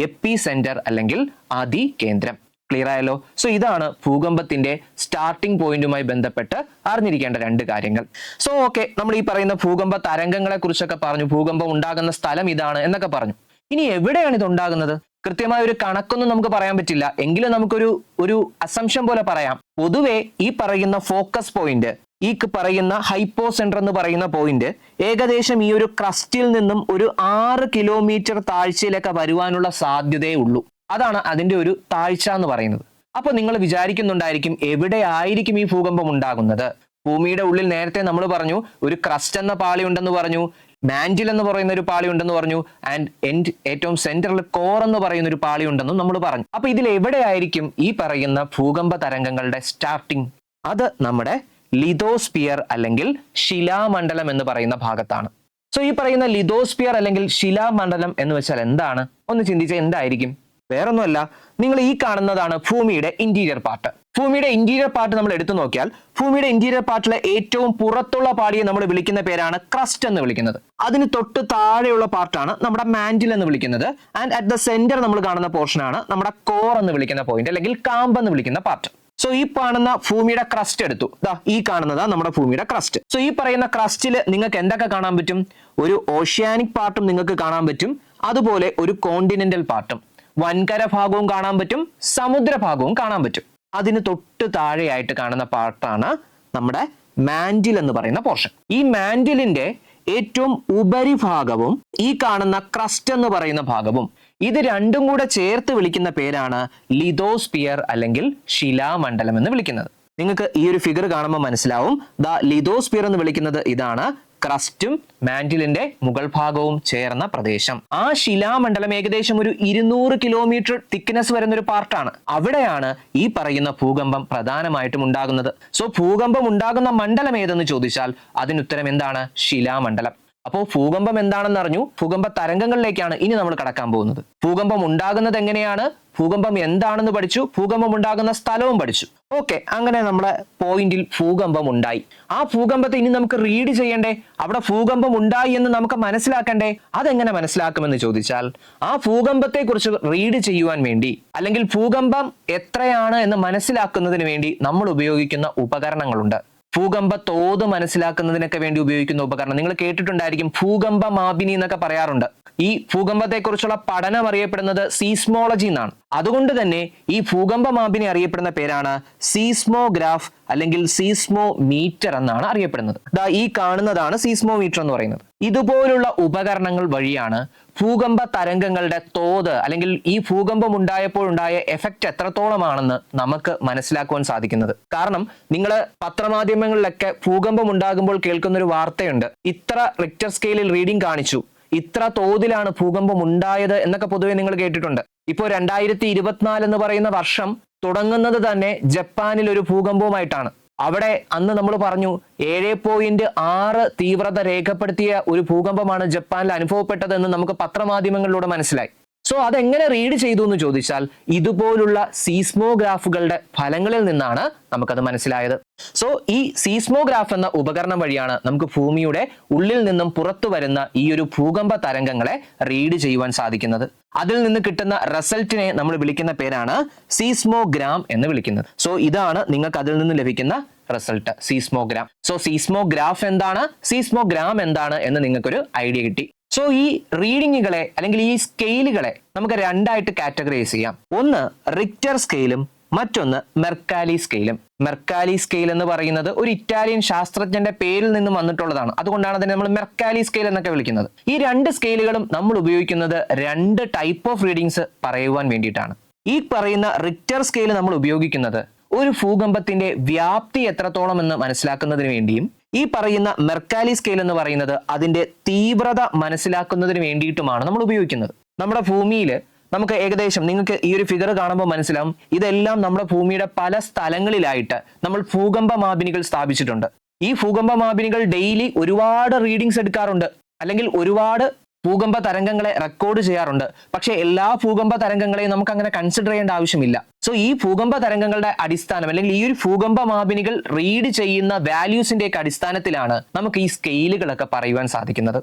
എപ്പി സെന്റർ അല്ലെങ്കിൽ ആദി കേന്ദ്രം ക്ലിയർ ആയല്ലോ? സോ ഇതാണ് ഭൂകമ്പത്തിന്റെ സ്റ്റാർട്ടിംഗ് പോയിന്റുമായി ബന്ധപ്പെട്ട് അറിഞ്ഞിരിക്കേണ്ട രണ്ട് കാര്യങ്ങൾ. സോ ഓക്കെ നമ്മൾ ഈ പറയുന്ന ഭൂകമ്പ തരംഗങ്ങളെ കുറിച്ചൊക്കെ പറഞ്ഞു. ഭൂകമ്പം ഉണ്ടാകുന്ന സ്ഥലം ഇതാണ് എന്നൊക്കെ പറഞ്ഞു. ഇനി എവിടെയാണ് ഇത് ഉണ്ടാകുന്നത്? കൃത്യമായ ഒരു കണക്കൊന്നും നമുക്ക് പറയാൻ പറ്റില്ല. എങ്കിലും നമുക്കൊരു ഒരു അസംഷൻ പോലെ പറയാം. പൊതുവെ ഈ പറയുന്ന ഫോക്കസ് പോയിന്റ് ഈ പറയുന്ന ഹൈപ്പോ സെന്റർ എന്ന് പറയുന്ന പോയിന്റ് ഏകദേശം ഈ ഒരു ക്രസ്റ്റിൽ നിന്നും ഒരു ആറ് കിലോമീറ്റർ താഴ്ചയിലൊക്കെ വരുവാനുള്ള സാധ്യതയേ ഉള്ളൂ. അതാണ് അതിന്റെ ഒരു താഴ്ച എന്ന് പറയുന്നത്. അപ്പൊ നിങ്ങൾ വിചാരിക്കുന്നുണ്ടായിരിക്കും എവിടെ ആയിരിക്കും ഈ ഭൂകമ്പം ഉണ്ടാകുന്നത്? ഭൂമിയുടെ ഉള്ളിൽ നേരത്തെ നമ്മൾ പറഞ്ഞു ഒരു ക്രസ്റ്റ് എന്ന പാളി ഉണ്ടെന്ന് പറഞ്ഞു. മാന്റിൽ എന്ന് പറയുന്ന ഒരു പാളി ഉണ്ടെന്ന് പറഞ്ഞു. ആൻഡ് എൻഡ് ഏറ്റവും സെന്ററിൽ കോർ എന്ന് പറയുന്ന ഒരു പാളി ഉണ്ടെന്നും നമ്മൾ പറഞ്ഞു. അപ്പൊ ഇതിൽ എവിടെയായിരിക്കും ഈ പറയുന്ന ഭൂകമ്പ തരംഗങ്ങളുടെ സ്റ്റാർട്ടിങ് അത് നമ്മുടെ ലിതോസ്പിയർ അല്ലെങ്കിൽ ശിലാമണ്ഡലം എന്ന് പറയുന്ന ഭാഗത്താണ്. സോ ഈ പറയുന്ന ലിതോസ്പിയർ അല്ലെങ്കിൽ ശിലാമണ്ഡലം എന്ന് വെച്ചാൽ എന്താണ്? ഒന്ന് ചിന്തിച്ചാൽ എന്തായിരിക്കും? വേറൊന്നുമല്ല. നിങ്ങൾ ഈ കാണുന്നതാണ് ഭൂമിയുടെ ഇന്റീരിയർ പാർട്ട് ഭൂമിയുടെ ഇന്റീരിയർ പാർട്ട് നമ്മൾ എടുത്തു നോക്കിയാൽ ഭൂമിയുടെ ഇന്റീരിയർ പാർട്ടിലെ ഏറ്റവും പുറത്തുള്ള പാടിയെ നമ്മൾ വിളിക്കുന്ന പേരാണ് ക്രസ്റ്റ് എന്ന് വിളിക്കുന്നത്. അതിന് തൊട്ട് താഴെയുള്ള പാർട്ടാണ് നമ്മുടെ മാൻഡിൽ എന്ന് വിളിക്കുന്നത്. ആൻഡ് അറ്റ് ദ സെന്റർ നമ്മൾ കാണുന്ന പോർഷൻ ആണ് നമ്മുടെ കോർ എന്ന് വിളിക്കുന്ന പോയിന്റ് അല്ലെങ്കിൽ കാമ്പ് എന്ന് വിളിക്കുന്ന പാർട്ട് സോ ഈ കാണുന്ന ഭൂമിയുടെ ക്രസ്റ്റ് എടുത്തു. ദാ ഈ കാണുന്നതാ നമ്മുടെ ഭൂമിയുടെ ക്രസ്റ്റ് സോ ഈ പറയുന്ന ക്രസ്റ്റിൽ നിങ്ങൾക്ക് എന്തൊക്കെ കാണാൻ പറ്റും? ഒരു ഓഷ്യാനിക് പാർട്ടും നിങ്ങൾക്ക് കാണാൻ പറ്റും. അതുപോലെ ഒരു കോണ്ടിനെന്റൽ പാർട്ടും വൻകര ഭാഗവും കാണാൻ പറ്റും. സമുദ്ര ഭാഗവും കാണാൻ പറ്റും. അതിന് തൊട്ട് താഴെയായിട്ട് കാണുന്ന പാർട്ടാണ് നമ്മുടെ മാൻഡിൽ എന്ന് പറയുന്ന പോർഷൻ. ഈ മാൻഡിലിന്റെ ഏറ്റവും ഉപരിഭാഗവും ഈ കാണുന്ന ക്രസ്റ്റ് എന്ന് പറയുന്ന ഭാഗവും ഇത് രണ്ടും കൂടെ ചേർത്ത് വിളിക്കുന്ന പേരാണ് ലിതോസ്പിയർ അല്ലെങ്കിൽ ശിലാമണ്ഡലം എന്ന് വിളിക്കുന്നത്. നിങ്ങൾക്ക് ഈ ഒരു ഫിഗർ കാണുമ്പോൾ മനസ്സിലാവും. ദ ലിതോസ്പിയർ എന്ന് വിളിക്കുന്നത് ഇതാണ് ക്രസ്റ്റും മാൻഡിലിന്റെ മുകൾ ഭാഗവും ചേർന്ന പ്രദേശം. ആ ശിലാമണ്ഡലം ഏകദേശം ഒരു ഇരുന്നൂറ് കിലോമീറ്റർ തിക്നെസ് വരുന്ന ഒരു പാർട്ടാണ്. അവിടെയാണ് ഈ പറയുന്ന ഭൂകമ്പം പ്രധാനമായിട്ടും ഉണ്ടാകുന്നത്. സോ ഭൂകമ്പം ഉണ്ടാകുന്ന മണ്ഡലം ഏതെന്ന് ചോദിച്ചാൽ അതിനുത്തരം എന്താണ്? ശിലാമണ്ഡലം. അപ്പോൾ ഭൂകമ്പം എന്താണെന്ന് അറിഞ്ഞു ഭൂകമ്പ തരംഗങ്ങളിലേക്കാണ് ഇനി നമ്മൾ കടക്കാൻ പോകുന്നത്. ഭൂകമ്പം ഉണ്ടാകുന്നത് എങ്ങനെയാണ്? ഭൂകമ്പം എന്താണെന്ന് പഠിച്ചു. ഭൂകമ്പം ഉണ്ടാകുന്ന സ്ഥലവും പഠിച്ചു. ഓക്കെ അങ്ങനെ നമ്മളെ പോയിന്റിൽ ഭൂകമ്പം ഉണ്ടായി. ആ ഭൂകമ്പത്തെ ഇനി നമുക്ക് റീഡ് ചെയ്യണ്ടേ? അവിടെ ഭൂകമ്പം ഉണ്ടായി എന്ന് നമുക്ക് മനസ്സിലാക്കണ്ടേ? അതെങ്ങനെ മനസ്സിലാക്കുമെന്ന് ചോദിച്ചാൽ ആ ഭൂകമ്പത്തെ കുറിച്ച് റീഡ് ചെയ്യുവാൻ വേണ്ടി അല്ലെങ്കിൽ ഭൂകമ്പം എത്രയാണ് എന്ന് മനസ്സിലാക്കുന്നതിന് വേണ്ടി നമ്മൾ ഉപയോഗിക്കുന്ന ഉപകരണങ്ങളുണ്ട്. ഭൂകമ്പ തോത് മനസ്സിലാക്കുന്നതിനൊക്കെ വേണ്ടി ഉപയോഗിക്കുന്ന ഉപകരണം. നിങ്ങൾ കേട്ടിട്ടുണ്ടായിരിക്കും ഭൂകമ്പ മാപിനി എന്നൊക്കെ പറയാറുണ്ട്. ഈ ഭൂകമ്പത്തെക്കുറിച്ചുള്ള പഠനം അറിയപ്പെടുന്നത് സീസ്മോളജി എന്നാണ്. അതുകൊണ്ട് തന്നെ ഈ ഭൂകമ്പ മാപിനി അറിയപ്പെടുന്ന പേരാണ് സീസ്മോഗ്രാഫ് അല്ലെങ്കിൽ സീസ്മോ മീറ്റർ എന്നാണ് അറിയപ്പെടുന്നത്. ദാ ഈ കാണുന്നതാണ് സീസ്മോ മീറ്റർ എന്ന് പറയുന്നത്. ഇതുപോലുള്ള ഉപകരണങ്ങൾ വഴിയാണ് ഭൂകമ്പ തരംഗങ്ങളുടെ തോത് അല്ലെങ്കിൽ ഈ ഭൂകമ്പം ഉണ്ടായപ്പോൾ ഉണ്ടായ എഫക്റ്റ് എത്രത്തോളമാണെന്ന് നമുക്ക് മനസ്സിലാക്കുവാൻ സാധിക്കുന്നത്. കാരണം നിങ്ങൾ പത്രമാധ്യമങ്ങളിലൊക്കെ ഭൂകമ്പം ഉണ്ടാകുമ്പോൾ കേൾക്കുന്ന ഒരു വാർത്തയുണ്ട്. ഇത്ര റിക്ടർ സ്കെയിലിൽ റീഡിംഗ് കാണിച്ചു. ഇത്ര തോതിലാണ് ഭൂകമ്പം ഉണ്ടായത് എന്നൊക്കെ പൊതുവെ നിങ്ങൾ കേട്ടിട്ടുണ്ട്. ഇപ്പോൾ രണ്ടായിരത്തി ഇരുപത്തിനാല് എന്ന് പറയുന്ന വർഷം തുടങ്ങുന്നത് തന്നെ ജപ്പാനിൽ ഒരു ഭൂകമ്പവുമായിട്ടാണ്. അവിടെ അന്ന് നമ്മൾ പറഞ്ഞു ഏഴ് പോയിന്റ് ആറ് തീവ്രത രേഖപ്പെടുത്തിയ ഒരു ഭൂകമ്പമാണ് ജപ്പാനിൽ അനുഭവപ്പെട്ടതെന്ന് നമുക്ക് പത്രമാധ്യമങ്ങളിലൂടെ മനസ്സിലായി. സോ അതെങ്ങനെ റീഡ് ചെയ്തു എന്ന് ചോദിച്ചാൽ ഇതുപോലുള്ള സീസ്മോഗ്രാഫുകളുടെ ഫലങ്ങളിൽ നിന്നാണ് നമുക്കത് മനസ്സിലായത്. സോ ഈ സീസ്മോഗ്രാഫ് എന്ന ഉപകരണം വഴിയാണ് നമുക്ക് ഭൂമിയുടെ ഉള്ളിൽ നിന്നും പുറത്തു വരുന്ന ഈ ഒരു ഭൂകമ്പ തരംഗങ്ങളെ റീഡ് ചെയ്യുവാൻ സാധിക്കുന്നത്. അതിൽ നിന്ന് കിട്ടുന്ന റിസൾട്ടിനെ നമ്മൾ വിളിക്കുന്ന പേരാണ് സീസ്മോഗ്രാം എന്ന് വിളിക്കുന്നത്. സോ ഇതാണ് നിങ്ങൾക്ക് അതിൽ നിന്ന് ലഭിക്കുന്ന റിസൾട്ട് സീസ്മോഗ്രാം സോ സീസ്മോഗ്രാഫ് എന്താണ്? സീസ്മോഗ്രാം എന്താണ് എന്ന് നിങ്ങൾക്കൊരു ഐഡിയ കിട്ടി. സോ ഈ റീഡിങ്ങുകളെ അല്ലെങ്കിൽ ഈ സ്കെയിലുകളെ നമുക്ക് രണ്ടായിട്ട് കാറ്റഗറൈസ് ചെയ്യാം. ഒന്ന് റിക്ടർ സ്കെയിലും മറ്റൊന്ന് മെർക്കാലി സ്കെയിലും മെർക്കാലി സ്കെയിൽ എന്ന് പറയുന്നത് ഒരു ഇറ്റാലിയൻ ശാസ്ത്രജ്ഞന്റെ പേരിൽ നിന്നും വന്നിട്ടുള്ളതാണ്. അതുകൊണ്ടാണ് അതിനെ നമ്മൾ മെർക്കാലി സ്കെയിൽ എന്നൊക്കെ വിളിക്കുന്നത്. ഈ രണ്ട് സ്കെയിലുകളും നമ്മൾ ഉപയോഗിക്കുന്നത് രണ്ട് ടൈപ്പ് ഓഫ് റീഡിങ്സ് പറയുവാൻ വേണ്ടിയിട്ടാണ്. ഈ പറയുന്ന റിക്ടർ സ്കെയിൽ നമ്മൾ ഉപയോഗിക്കുന്നത് ഒരു ഭൂകമ്പത്തിന്റെ വ്യാപ്തി എത്രത്തോളം എന്ന് മനസ്സിലാക്കുന്നതിന് വേണ്ടിയും ഈ പറയുന്ന മെർക്കാലി സ്കെയിൽ എന്ന് പറയുന്നത് അതിന്റെ തീവ്രത മനസ്സിലാക്കുന്നതിന് വേണ്ടിയിട്ടുമാണ് നമ്മൾ ഉപയോഗിക്കുന്നത്. നമ്മുടെ ഭൂമിയിൽ നമുക്ക് ഏകദേശം നിങ്ങൾക്ക് ഈ ഒരു ഫിഗർ കാണുമ്പോൾ മനസ്സിലാവും. ഇതെല്ലാം നമ്മുടെ ഭൂമിയുടെ പല സ്ഥലങ്ങളിലായിട്ട് നമ്മൾ ഭൂകമ്പ മാപിനികൾ സ്ഥാപിച്ചിട്ടുണ്ട്. ഈ ഭൂകമ്പ മാപിനികൾ ഡെയിലി ഒരുപാട് റീഡിങ്സ് എടുക്കാറുണ്ട്. അല്ലെങ്കിൽ ഒരുപാട് ഭൂകമ്പ തരംഗങ്ങളെ റെക്കോർഡ് ചെയ്യാറുണ്ട്. പക്ഷേ എല്ലാ ഭൂകമ്പ തരംഗങ്ങളെയും നമുക്ക് അങ്ങനെ കൺസിഡർ ചെയ്യേണ്ട ആവശ്യമില്ല. സോ ഈ ഭൂകമ്പ തരംഗങ്ങളുടെ അടിസ്ഥാനം അല്ലെങ്കിൽ ഈ ഒരു ഭൂകമ്പ മാപിനികൾ റീഡ് ചെയ്യുന്ന വാല്യൂസിന്റെ ഒക്കെ അടിസ്ഥാനത്തിലാണ് നമുക്ക് ഈ സ്കെയിലുകളൊക്കെ പറയുവാൻ സാധിക്കുന്നത്.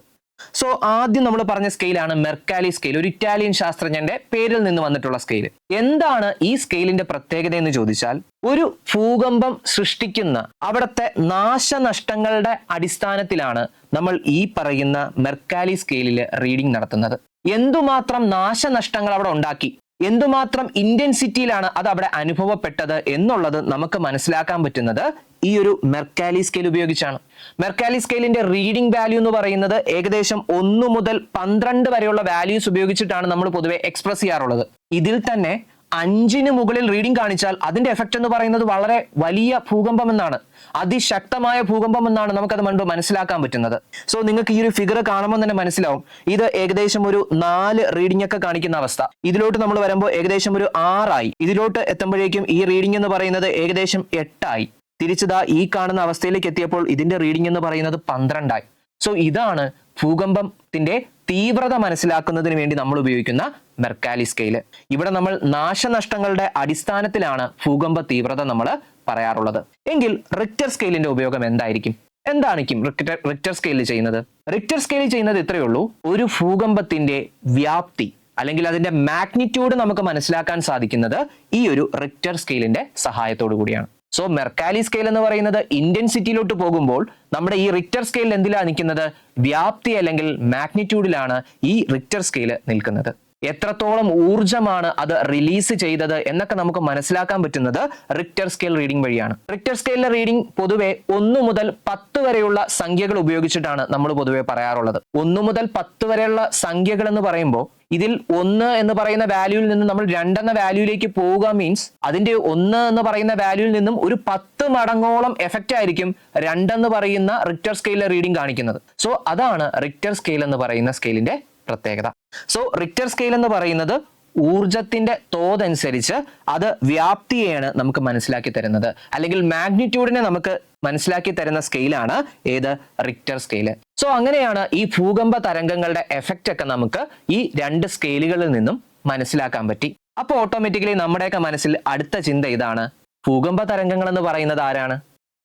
സോ ആദ്യം നമ്മൾ പറഞ്ഞ സ്കെയിലാണ് മെർക്കാലി സ്കെയിൽ ഒരു ഇറ്റാലിയൻ ശാസ്ത്രജ്ഞന്റെ പേരിൽ നിന്ന് വന്നിട്ടുള്ള സ്കെയിൽ എന്താണ് ഈ സ്കെയിലിന്റെ പ്രത്യേകത എന്ന് ചോദിച്ചാൽ ഒരു ഭൂകമ്പം സൃഷ്ടിക്കുന്ന അവിടുത്തെ നാശനഷ്ടങ്ങളുടെ അടിസ്ഥാനത്തിലാണ് നമ്മൾ ഈ പറയുന്ന മെർക്കാലി സ്കെയിലിൽ റീഡിംഗ് നടത്തുന്നത്. എന്തുമാത്രം നാശനഷ്ടങ്ങൾ അവിടെ ഉണ്ടാക്കി? എന്തുമാത്രം ഇന്റൻസിറ്റിയിലാണ് അത് അവിടെ അനുഭവപ്പെട്ടത് എന്നുള്ളത് നമുക്ക് മനസ്സിലാക്കാൻ പറ്റുന്നത് ഈ ഒരു മെർക്കാലി സ്കെയിൽ ഉപയോഗിച്ചാണ്. മെർക്കാലി സ്കെയിലിന്റെ റീഡിംഗ് വാല്യൂ എന്ന് പറയുന്നത് ഏകദേശം ഒന്ന് മുതൽ പന്ത്രണ്ട് വരെയുള്ള വാല്യൂസ് ഉപയോഗിച്ചിട്ടാണ് നമ്മൾ പൊതുവെ എക്സ്പ്രസ് ചെയ്യാറുള്ളത്. ഇതിൽ തന്നെ അഞ്ചിന് മുകളിൽ റീഡിംഗ് കാണിച്ചാൽ അതിന്റെ എഫക്റ്റ് എന്ന് പറയുന്നത് വളരെ വലിയ ഭൂകമ്പം എന്നാണ്. അതിശക്തമായ ഭൂകമ്പം എന്നാണ് നമുക്കത് മുൻപ് മനസ്സിലാക്കാൻ പറ്റുന്നത്. സോ നിങ്ങൾക്ക് ഈ ഒരു ഫിഗർ കാണുമ്പോൾ തന്നെ മനസ്സിലാവും. ഇത് ഏകദേശം ഒരു നാല് റീഡിംഗ് ഒക്കെ കാണിക്കുന്ന അവസ്ഥ. ഇതിലോട്ട് നമ്മൾ വരുമ്പോൾ ഏകദേശം ഒരു ആറായി. ഇതിലോട്ട് എത്തുമ്പോഴേക്കും ഈ റീഡിംഗ് എന്ന് പറയുന്നത് ഏകദേശം എട്ടായി. തിരിച്ചതാ ഈ കാണുന്ന അവസ്ഥയിലേക്ക് എത്തിയപ്പോൾ ഇതിന്റെ റീഡിംഗ് എന്ന് പറയുന്നത് പന്ത്രണ്ടായി. സോ ഇതാണ് ഭൂകമ്പത്തിന്റെ തീവ്രത മനസ്സിലാക്കുന്നതിന് വേണ്ടി നമ്മൾ ഉപയോഗിക്കുന്ന മെർക്കാലി സ്കെയിൽ ഇവിടെ നമ്മൾ നാശനഷ്ടങ്ങളുടെ അടിസ്ഥാനത്തിലാണ് ഭൂകമ്പ തീവ്രത നമ്മൾ പറയാറുള്ളത്. എങ്കിൽ റിക്ടർ സ്കെയിലിന്റെ ഉപയോഗം എന്തായിരിക്കും? എന്താണിക്കും റിക്ടർ റിക്ടർ സ്കെയിലിൽ ചെയ്യുന്നത്? റിക്ടർ സ്കെയിൽ ചെയ്യുന്നത് ഇത്രയേ ഉള്ളൂ. ഒരു ഭൂകമ്പത്തിന്റെ വ്യാപ്തി അല്ലെങ്കിൽ അതിന്റെ മാഗ്നിറ്റ്യൂഡ് നമുക്ക് മനസ്സിലാക്കാൻ സാധിക്കുന്നത് ഈ ഒരു റിക്ടർ സ്കെയിലിന്റെ സഹായത്തോടു കൂടിയാണ്. സോ മെർക്കാലി സ്കെയിൽ എന്ന് പറയുന്നത് ഇന്റൻസിറ്റിയിലോട്ട് പോകുമ്പോൾ നമ്മുടെ ഈ റിക്ടർ സ്കെയിൽ എന്തിലാണ് നിൽക്കുന്നത്? വ്യാപ്തി അല്ലെങ്കിൽ മാഗ്നിറ്റ്യൂഡിലാണ് ഈ റിക്ടർ സ്കെയിൽ നിൽക്കുന്നത്. എത്രത്തോളം ഊർജമാണ് അത് റിലീസ് ചെയ്തത് എന്നൊക്കെ നമുക്ക് മനസ്സിലാക്കാൻ പറ്റുന്നത് റിക്ടർ സ്കെയിൽ റീഡിംഗ് വഴിയാണ്. റിക്ടർ സ്കെയിലിലെ റീഡിംഗ് പൊതുവെ ഒന്ന് മുതൽ പത്ത് വരെയുള്ള സംഖ്യകൾ ഉപയോഗിച്ചിട്ടാണ് നമ്മൾ പൊതുവെ പറയാറുള്ളത്. ഒന്ന് മുതൽ പത്ത് വരെയുള്ള സംഖ്യകൾ എന്ന് പറയുമ്പോൾ ഇതിൽ ഒന്ന് എന്ന് പറയുന്ന വാല്യൂവിൽ നിന്ന് നമ്മൾ രണ്ടെന്ന വാല്യൂയിലേക്ക് പോവുക മീൻസ് അതിന്റെ ഒന്ന് എന്ന് പറയുന്ന വാല്യൂവിൽ നിന്നും ഒരു പത്ത് മടങ്ങോളം എഫക്റ്റ് ആയിരിക്കും രണ്ടെന്ന് പറയുന്ന റിക്ടർ സ്കെയിലിലെ റീഡിംഗ് കാണിക്കുന്നത്. സോ അതാണ് റിക്ടർ സ്കെയിൽ എന്ന് പറയുന്ന സ്കെയിലിന്റെ പ്രത്യേകത. സോ റിക്ടർ സ്കെയിൽ എന്ന് പറയുന്നത് ഊർജത്തിന്റെ തോതനുസരിച്ച് അത് വ്യാപ്തിയെയാണ് നമുക്ക് മനസ്സിലാക്കി തരുന്നത്. അല്ലെങ്കിൽ മാഗ്നിറ്റ്യൂഡിനെ നമുക്ക് മനസ്സിലാക്കി തരുന്ന സ്കെയിലാണ് ഏത് റിക്ടർ സ്കെയിൽ സോ അങ്ങനെയാണ് ഈ ഭൂകമ്പ തരംഗങ്ങളുടെ എഫക്റ്റ് ഒക്കെ നമുക്ക് ഈ രണ്ട് സ്കെയിലുകളിൽ നിന്നും മനസ്സിലാക്കാൻ പറ്റി. അപ്പോൾ ഓട്ടോമാറ്റിക്കലി നമ്മുടെയൊക്കെ മനസ്സിൽ അടുത്ത ചിന്ത ഇതാണ്. ഭൂകമ്പ തരംഗങ്ങൾ എന്ന് പറയുന്നത് ആരാണ്?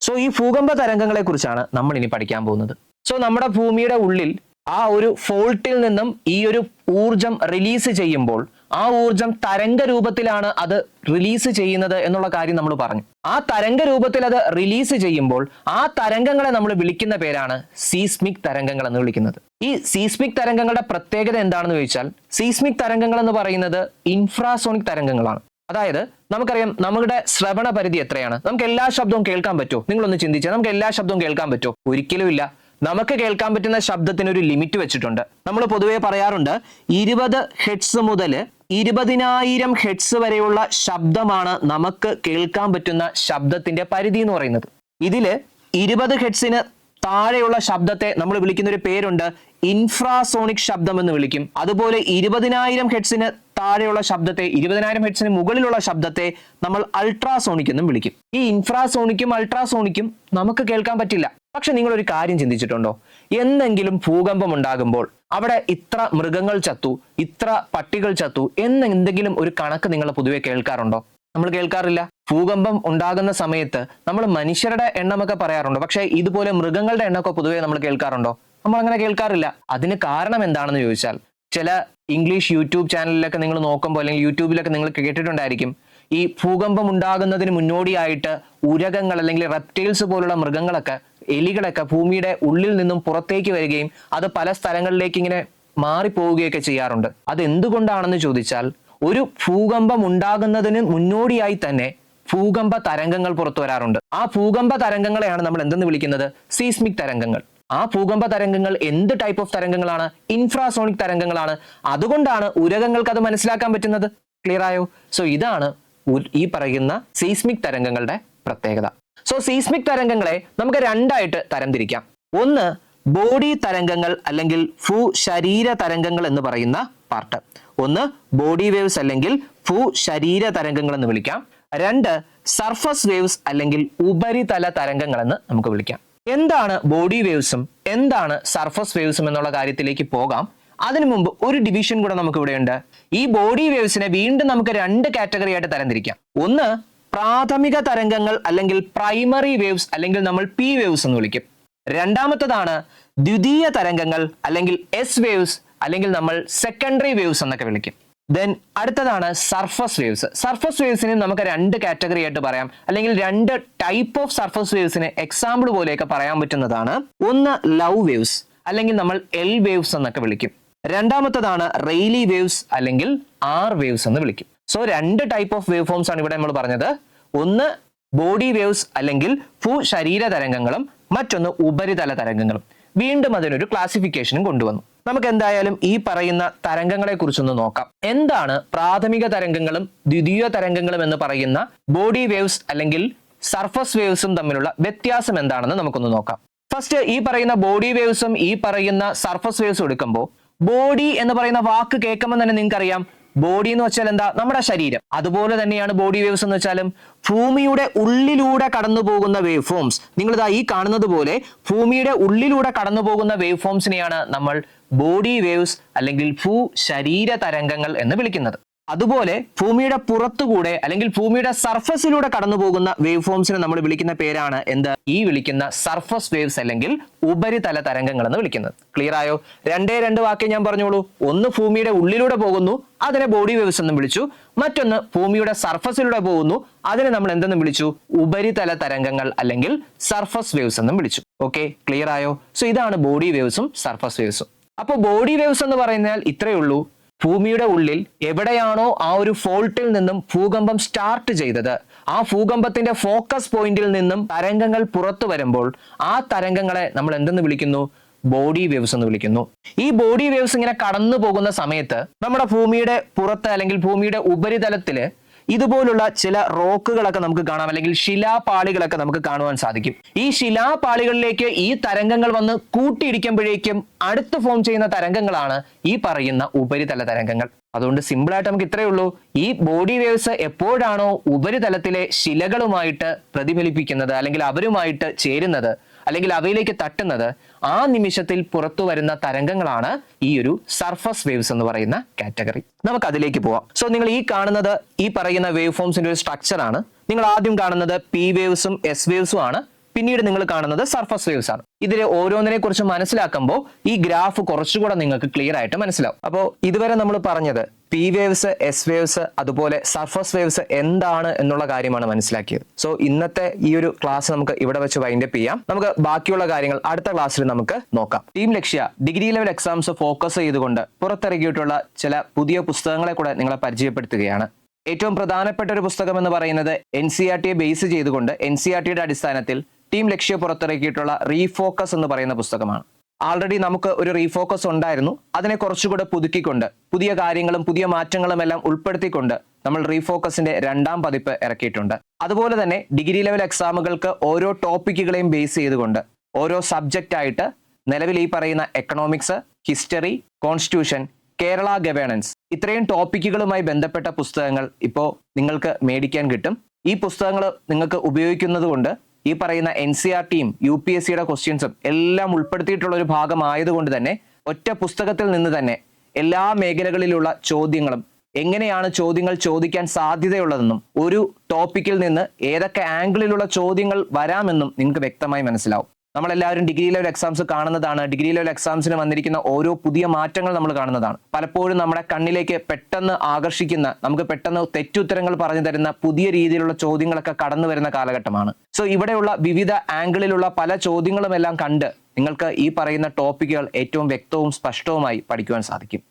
സോ ഈ ഭൂകമ്പ തരംഗങ്ങളെ കുറിച്ചാണ് നമ്മൾ ഇനി പഠിക്കാൻ പോകുന്നത്. സോ നമ്മുടെ ഭൂമിയുടെ ഉള്ളിൽ ആ ഒരു ഫോൾട്ടിൽ നിന്നും ഈ ഒരു ഊർജം റിലീസ് ചെയ്യുമ്പോൾ ആ ഊർജം തരംഗ രൂപത്തിലാണ് അത് റിലീസ് ചെയ്യുന്നത് എന്നുള്ള കാര്യം നമ്മൾ പറഞ്ഞു. ആ തരംഗ രൂപത്തിൽ അത് റിലീസ് ചെയ്യുമ്പോൾ ആ തരംഗങ്ങളെ നമ്മൾ വിളിക്കുന്ന പേരാണ് സീസ്മിക് തരംഗങ്ങൾ എന്ന് വിളിക്കുന്നത്. ഈ സീസ്മിക് തരംഗങ്ങളുടെ പ്രത്യേകത എന്താണെന്ന് ചോദിച്ചാൽ സീസ്മിക് തരംഗങ്ങൾ എന്ന് പറയുന്നത് ഇൻഫ്രാസോണിക് തരംഗങ്ങളാണ്. അതായത് നമുക്കറിയാം നമ്മുടെ ശ്രവണ പരിധി എത്രയാണ്? നമുക്ക് എല്ലാ ശബ്ദവും കേൾക്കാൻ പറ്റുമോ? നിങ്ങളൊന്ന് ചിന്തിച്ചാൽ നമുക്ക് എല്ലാ ശബ്ദവും കേൾക്കാൻ പറ്റുമോ? ഒരിക്കലും ഇല്ല. നമുക്ക് കേൾക്കാൻ പറ്റുന്ന ശബ്ദത്തിന് ഒരു ലിമിറ്റ് വെച്ചിട്ടുണ്ട്. നമ്മൾ പൊതുവേ പറയാറുണ്ട് ഇരുപത് ഹെഡ്സ് മുതൽ ഇരുപതിനായിരം ഹെഡ്സ് വരെയുള്ള ശബ്ദമാണ് നമുക്ക് കേൾക്കാൻ പറ്റുന്ന ശബ്ദത്തിന്റെ പരിധി എന്ന് പറയുന്നത്. ഇതിൽ ഇരുപത് ഹെഡ്സിന് താഴെയുള്ള ശബ്ദത്തെ നമ്മൾ വിളിക്കുന്ന ഒരു പേരുണ്ട് ഇൻഫ്രാസോണിക് ശബ്ദം എന്ന് വിളിക്കും. അതുപോലെ ഇരുപതിനായിരം ഹെഡ്സിന് താഴെയുള്ള ശബ്ദത്തെ ഇരുപതിനായിരം ഹെഡ്സിന് മുകളിലുള്ള ശബ്ദത്തെ നമ്മൾ അൾട്രാസോണിക് എന്നും വിളിക്കും. ഈ ഇൻഫ്രാസോണിക്കും അൾട്രാസോണിക്കും നമുക്ക് കേൾക്കാൻ പറ്റില്ല. പക്ഷെ നിങ്ങൾ ഒരു കാര്യം ചിന്തിച്ചിട്ടുണ്ടോ? എന്തെങ്കിലും ഭൂകമ്പം ഉണ്ടാകുമ്പോൾ അവിടെ ഇത്ര മൃഗങ്ങൾ ചത്തു ഇത്ര പട്ടികൾ ചത്തു എന്ന് എന്തെങ്കിലും ഒരു കണക്ക് നിങ്ങൾ പൊതുവെ കേൾക്കാറുണ്ടോ? നമ്മൾ കേൾക്കാറില്ല. ഭൂകമ്പം ഉണ്ടാകുന്ന സമയത്ത് നമ്മൾ മനുഷ്യരുടെ എണ്ണമൊക്കെ പറയാറുണ്ട്. പക്ഷേ ഇതുപോലെ മൃഗങ്ങളുടെ എണ്ണമൊക്കെ പൊതുവെ നമ്മൾ കേൾക്കാറുണ്ടോ? നമ്മൾ അങ്ങനെ കേൾക്കാറില്ല. അതിന് കാരണം എന്താണെന്ന് ചോദിച്ചാൽ ചില ഇംഗ്ലീഷ് യൂട്യൂബ് ചാനലിലൊക്കെ നിങ്ങൾ നോക്കുമ്പോൾ അല്ലെങ്കിൽ യൂട്യൂബിലൊക്കെ നിങ്ങൾ കേട്ടിട്ടുണ്ടായിരിക്കും ഈ ഭൂകമ്പം ഉണ്ടാകുന്നതിന് മുന്നോടിയായിട്ട് ഉരകങ്ങൾ അല്ലെങ്കിൽ റെപ്റ്റൈൽസ് പോലുള്ള മൃഗങ്ങളൊക്കെ എലികളൊക്കെ ഭൂമിയുടെ ഉള്ളിൽ നിന്നും പുറത്തേക്ക് വരികയും അത് പല സ്ഥലങ്ങളിലേക്ക് ഇങ്ങനെ മാറിപ്പോവുകയൊക്കെ ചെയ്യാറുണ്ട്. അത് എന്തുകൊണ്ടാണെന്ന് ചോദിച്ചാൽ ഒരു ഭൂകമ്പം ഉണ്ടാകുന്നതിന് മുന്നോടിയായി തന്നെ ഭൂകമ്പ തരംഗങ്ങൾ പുറത്തു വരാറുണ്ട്. ആ ഭൂകമ്പ തരംഗങ്ങളെയാണ് നമ്മൾ എന്തെന്ന് വിളിക്കുന്നത്? സീസ്മിക് തരംഗങ്ങൾ. ആ ഭൂകമ്പ തരംഗങ്ങൾ എന്ത് ടൈപ്പ് ഓഫ് തരംഗങ്ങളാണ്? ഇൻഫ്രാസോണിക് തരംഗങ്ങളാണ്. അതുകൊണ്ടാണ് ഉരകങ്ങൾക്ക് അത് മനസ്സിലാക്കാൻ പറ്റുന്നത്. ക്ലിയർ ആയോ? സോ ഇതാണ് ഈ പറയുന്ന സീസ്മിക് തരംഗങ്ങളുടെ പ്രത്യേകത. സോ സീസ്മിക് തരംഗങ്ങളെ നമുക്ക് രണ്ടായിട്ട് തരംതിരിക്കാം. ഒന്ന് ബോഡി തരംഗങ്ങൾ അല്ലെങ്കിൽ ഭൂ ശരീര തരംഗങ്ങൾ എന്ന് പറയുന്ന പാർട്ട് ഒന്ന് ബോഡി വേവ്സ് അല്ലെങ്കിൽ ഭൂ ശരീര തരംഗങ്ങൾ എന്ന് വിളിക്കാം. രണ്ട് സർഫസ് വേവ്സ് അല്ലെങ്കിൽ ഉപരിതല തരംഗങ്ങൾ എന്ന് നമുക്ക് വിളിക്കാം. എന്താണ് ബോഡി വേവ്സും എന്താണ് സർഫസ് വേവ്സും എന്നുള്ള കാര്യത്തിലേക്ക് പോകാം. അതിനു മുമ്പ് ഒരു ഡിവിഷൻ കൂടെ നമുക്ക് ഇവിടെയുണ്ട് ഈ ബോഡി വേവ്സിനെ വീണ്ടും നമുക്ക് രണ്ട് കാറ്റഗറി ആയിട്ട് തരംതിരിക്കാം. ഒന്ന് പ്രാഥമിക തരംഗങ്ങൾ അല്ലെങ്കിൽ പ്രൈമറി വേവ്സ് അല്ലെങ്കിൽ നമ്മൾ പി വേവ്സ് എന്ന് വിളിക്കും. രണ്ടാമത്തതാണ് ദ്വിതീയ തരംഗങ്ങൾ അല്ലെങ്കിൽ എസ് വേവ്സ് അല്ലെങ്കിൽ നമ്മൾ സെക്കൻഡറി വേവ്സ് എന്നൊക്കെ വിളിക്കും. ദെൻ അടുത്തതാണ് സർഫസ് വേവ്സ് സർഫസ് വേവ്സിനെ നമുക്ക് രണ്ട് കാറ്റഗറി ആയിട്ട് പറയാം. അല്ലെങ്കിൽ രണ്ട് ടൈപ്പ് ഓഫ് സർഫസ് വേവ്സിന് എക്സാമ്പിൾ പോലെയൊക്കെ പറയാൻ പറ്റുന്നതാണ്. ഒന്ന് ലവ് വേവ്സ് അല്ലെങ്കിൽ നമ്മൾ എൽ വേവ്സ് എന്നൊക്കെ വിളിക്കും. രണ്ടാമത്തതാണ് റെയിലി വേവ്സ് അല്ലെങ്കിൽ ആർ വേവ്സ് എന്ന് വിളിക്കും. സോ രണ്ട് ടൈപ്പ് ഓഫ് വേവ് ഫോംസ് ആണ് ഇവിടെ നമ്മൾ പറഞ്ഞത്. ഒന്ന് ബോഡി വേവ്സ് അല്ലെങ്കിൽ ഭൂ ശരീര തരംഗങ്ങളും മറ്റൊന്ന് ഉപരിതല തരംഗങ്ങളും. വീണ്ടും അതിനൊരു ക്ലാസിഫിക്കേഷനും കൊണ്ടുവന്നു. നമുക്ക് എന്തായാലും ഈ പറയുന്ന തരംഗങ്ങളെ കുറിച്ചൊന്ന് നോക്കാം. എന്താണ് പ്രാഥമിക തരംഗങ്ങളും ദ്വിതീയ തരംഗങ്ങളും എന്ന് പറയുന്ന ബോഡി വേവ്സ് അല്ലെങ്കിൽ സർഫസ് വേവ്സും തമ്മിലുള്ള വ്യത്യാസം എന്താണെന്ന് നമുക്കൊന്ന് നോക്കാം. ഫസ്റ്റ് ഈ പറയുന്ന ബോഡി വേവ്സും ഈ പറയുന്ന സർഫസ് വേവ്സും എടുക്കുമ്പോൾ ബോഡി എന്ന് പറയുന്ന വാക്ക് കേൾക്കുമ്പോൾ തന്നെ നിങ്ങൾക്ക് അറിയാം ബോഡി എന്ന് വെച്ചാൽ എന്താ? നമ്മുടെ ശരീരം. അതുപോലെ തന്നെയാണ് ബോഡി വേവ്സ് എന്ന് വെച്ചാലും ഭൂമിയുടെ ഉള്ളിലൂടെ കടന്നു പോകുന്ന വേവ് ഫോംസ് നിങ്ങൾ ഇതാ ഈ കാണുന്നത് പോലെ ഭൂമിയുടെ ഉള്ളിലൂടെ കടന്നു പോകുന്ന വേവ് ഫോംസിനെയാണ് നമ്മൾ ബോഡി വേവ്സ് അല്ലെങ്കിൽ ഭൂ ശരീര തരംഗങ്ങൾ എന്ന് വിളിക്കുന്നത്. അതുപോലെ ഭൂമിയുടെ പുറത്തുകൂടെ അല്ലെങ്കിൽ ഭൂമിയുടെ സർഫസിലൂടെ കടന്നു പോകുന്ന വേവ് ഫോംസിനെ നമ്മൾ വിളിക്കുന്ന പേരാണ് എന്ത്? ഈ വിളിക്കുന്ന സർഫസ് വേവ്സ് അല്ലെങ്കിൽ ഉപരിതല തരംഗങ്ങൾ എന്ന് വിളിക്കുന്നത്. ക്ലിയർ ആയോ? രണ്ടേ രണ്ട് വാക്കേ ഞാൻ പറഞ്ഞോളൂ. ഒന്ന് ഭൂമിയുടെ ഉള്ളിലൂടെ പോകുന്നു അതിനെ ബോഡി വേവ്സ് എന്നും വിളിച്ചു. മറ്റൊന്ന് ഭൂമിയുടെ സർഫസിലൂടെ പോകുന്നു അതിനെ നമ്മൾ എന്തെന്നും വിളിച്ചു? ഉപരിതല തരംഗങ്ങൾ അല്ലെങ്കിൽ സർഫസ് വേവ്സ് എന്നും വിളിച്ചു. ഓക്കെ ക്ലിയർ ആയോ? സോ ഇതാണ് ബോഡി വേവ്സും സർഫസ് വേവ്സും അപ്പോൾ ബോഡി വേവ്സ് എന്ന് പറയുന്നാൽ ഇത്രയേ ഉള്ളൂ. ഭൂമിയുടെ ഉള്ളിൽ എവിടെയാണോ ആ ഒരു ഫോൾട്ടിൽ നിന്നും ഭൂകമ്പം സ്റ്റാർട്ട് ചെയ്തത്. ആ ഭൂകമ്പത്തിന്റെ ഫോക്കസ് പോയിന്റിൽ നിന്നും തരംഗങ്ങൾ പുറത്തു വരുമ്പോൾ ആ തരംഗങ്ങളെ നമ്മൾ എന്തെന്ന് വിളിക്കുന്നു? ബോഡി വേവ്സ് എന്ന് വിളിക്കുന്നു. ഈ ബോഡി വേവ്സ് ഇങ്ങനെ കടന്നു പോകുന്ന സമയത്ത് നമ്മുടെ ഭൂമിയുടെ പുറത്ത് അല്ലെങ്കിൽ ഭൂമിയുടെ ഉപരിതലത്തിൽ ഇതുപോലുള്ള ചില റോക്കുകളൊക്കെ നമുക്ക് കാണാം അല്ലെങ്കിൽ ശിലാപാളികളൊക്കെ നമുക്ക് കാണുവാൻ സാധിക്കും. ഈ ശിലാപാളികളിലേക്ക് ഈ തരംഗങ്ങൾ വന്ന് കൂട്ടിയിടിക്കുമ്പോഴേക്കും അടുത്ത് ഫോം ചെയ്യുന്ന തരംഗങ്ങളാണ് ഈ പറയുന്ന ഉപരിതല തരംഗങ്ങൾ. അതുകൊണ്ട് സിമ്പിളായിട്ട് നമുക്ക് ഇത്രയേ ഉള്ളൂ. ഈ ബോഡി വേവ്സ് എപ്പോഴാണോ ഉപരിതലത്തിലെ ശിലകളുമായിട്ട് പ്രതിഫലിപ്പിക്കുന്നത് അല്ലെങ്കിൽ അവരുമായിട്ട് ചേരുന്നത് അല്ലെങ്കിൽ അവയിലേക്ക് തട്ടുന്നത് ആ നിമിഷത്തിൽ പുറത്തു വരുന്ന തരംഗങ്ങളാണ് ഈ ഒരു സർഫസ് വേവ്സ് എന്ന് പറയുന്ന കാറ്റഗറി നമുക്ക് അതിലേക്ക് പോവാം. സോ നിങ്ങൾ ഈ കാണുന്നത് ഈ പറയുന്ന വേവ് ഫോംസിന്റെ ഒരു സ്ട്രക്ചർ ആണ്. നിങ്ങൾ ആദ്യം കാണുന്നത് പി വേവ്സും എസ് വേവ്സും ആണ്. പിന്നീട് നിങ്ങൾ കാണുന്നത് സർഫസ് വേവ്സ് ആണ്. ഇതിൽ ഓരോന്നിനെ കുറിച്ച് മനസ്സിലാക്കുമ്പോൾ ഈ ഗ്രാഫ് കുറച്ചുകൂടെ നിങ്ങൾക്ക് ക്ലിയർ ആയിട്ട് മനസ്സിലാവും. അപ്പോൾ ഇതുവരെ നമ്മൾ പറഞ്ഞത് പി വേവ്സ് എസ് വേവ്സ് അതുപോലെ സർഫസ് വേവ്സ് എന്താണ് എന്നുള്ള കാര്യമാണ് മനസ്സിലാക്കിയത്. സോ ഇന്നത്തെ ഈ ഒരു ക്ലാസ് നമുക്ക് ഇവിടെ വെച്ച് വൈൻഡ് അപ്പ് ചെയ്യാം. നമുക്ക് ബാക്കിയുള്ള കാര്യങ്ങൾ അടുത്ത ക്ലാസ്സിൽ നമുക്ക് നോക്കാം. Team Lakshya degree level exams focus ചെയ്തുകൊണ്ട് പുറത്തിറക്കിയിട്ടുള്ള ചില പുതിയ പുസ്തകങ്ങളെ കൂടെ നിങ്ങളെ പരിചയപ്പെടുത്തുകയാണ്. ഏറ്റവും പ്രധാനപ്പെട്ട ഒരു പുസ്തകം എന്ന് പറയുന്നത് എൻ സി ആർ ടിയെ ബേസ് ചെയ്തുകൊണ്ട് എൻ സി ആർ ടിയുടെ അടിസ്ഥാനത്തിൽ ടീം ലക്ഷ്യ പുറത്തിറക്കിയിട്ടുള്ള റീഫോക്കസ് എന്ന് പറയുന്ന പുസ്തകമാണ്. ആൾറെഡി നമുക്ക് ഒരു റീഫോക്കസ് ഉണ്ടായിരുന്നു. അതിനെ കുറച്ചുകൂടെ പുതുക്കിക്കൊണ്ട് പുതിയ കാര്യങ്ങളും പുതിയ മാറ്റങ്ങളും എല്ലാം ഉൾപ്പെടുത്തിക്കൊണ്ട് നമ്മൾ റീഫോക്കസിന്റെ രണ്ടാം പതിപ്പ് ഇറക്കിയിട്ടുണ്ട്. അതുപോലെ തന്നെ ഡിഗ്രി ലെവൽ എക്സാമുകൾക്ക് ഓരോ ടോപ്പിക്കുകളെയും ബേസ് ചെയ്തുകൊണ്ട് ഓരോ സബ്ജക്റ്റ് ആയിട്ട് നിലവിൽ ഈ പറയുന്ന economics history constitution Kerala governance ഇത്രയും ടോപ്പിക്കുകളുമായി ബന്ധപ്പെട്ട പുസ്തകങ്ങൾ ഇപ്പോൾ നിങ്ങൾക്ക് മേടിക്കാൻ കിട്ടും. ഈ പുസ്തകങ്ങൾ നിങ്ങൾക്ക് ഉപയോഗിക്കുന്നത് കൊണ്ട് ഈ പറയുന്ന എൻ സി ആർ ടിയും യു പി എസ് സിയുടെ ക്വസ്റ്റ്യൻസും എല്ലാം ഉൾപ്പെടുത്തിയിട്ടുള്ള ഒരു ഭാഗമായതുകൊണ്ട് തന്നെ ഒറ്റ പുസ്തകത്തിൽ നിന്ന് തന്നെ എല്ലാ മേഖലകളിലുള്ള ചോദ്യങ്ങളും എങ്ങനെയാണ് ചോദ്യങ്ങൾ ചോദിക്കാൻ സാധ്യതയുള്ളതെന്നും ഒരു ടോപ്പിക്കിൽ നിന്ന് ഏതൊക്കെ ആംഗിളിലുള്ള ചോദ്യങ്ങൾ വരാമെന്നും നിങ്ങൾക്ക് വ്യക്തമായി മനസ്സിലാവും. നമ്മളെല്ലാവരും ഡിഗ്രി ലെവൽ എക്സാംസ് കാണുന്നതാണ്. ഡിഗ്രി ലെവൽ എക്സാംസിന് വന്നിരിക്കുന്ന ഓരോ പുതിയ മാറ്റങ്ങൾ നമ്മൾ കാണുന്നതാണ്. പലപ്പോഴും നമ്മുടെ കണ്ണിലേക്ക് പെട്ടെന്ന് ആകർഷിക്കുന്ന നമുക്ക് പെട്ടെന്ന് തെറ്റുത്തരങ്ങൾ പറഞ്ഞു തരുന്ന പുതിയ രീതിയിലുള്ള ചോദ്യങ്ങളൊക്കെ കടന്നു വരുന്ന കാലഘട്ടമാണ്. സോ ഇവിടെയുള്ള വിവിധ ആംഗിളിലുള്ള പല ചോദ്യങ്ങളും എല്ലാം കണ്ട് നിങ്ങൾക്ക് ഈ പറയുന്ന ടോപ്പിക്കുകൾ ഏറ്റവും വ്യക്തവും സ്പഷ്ടവുമായി പഠിക്കുവാൻ സാധിക്കും.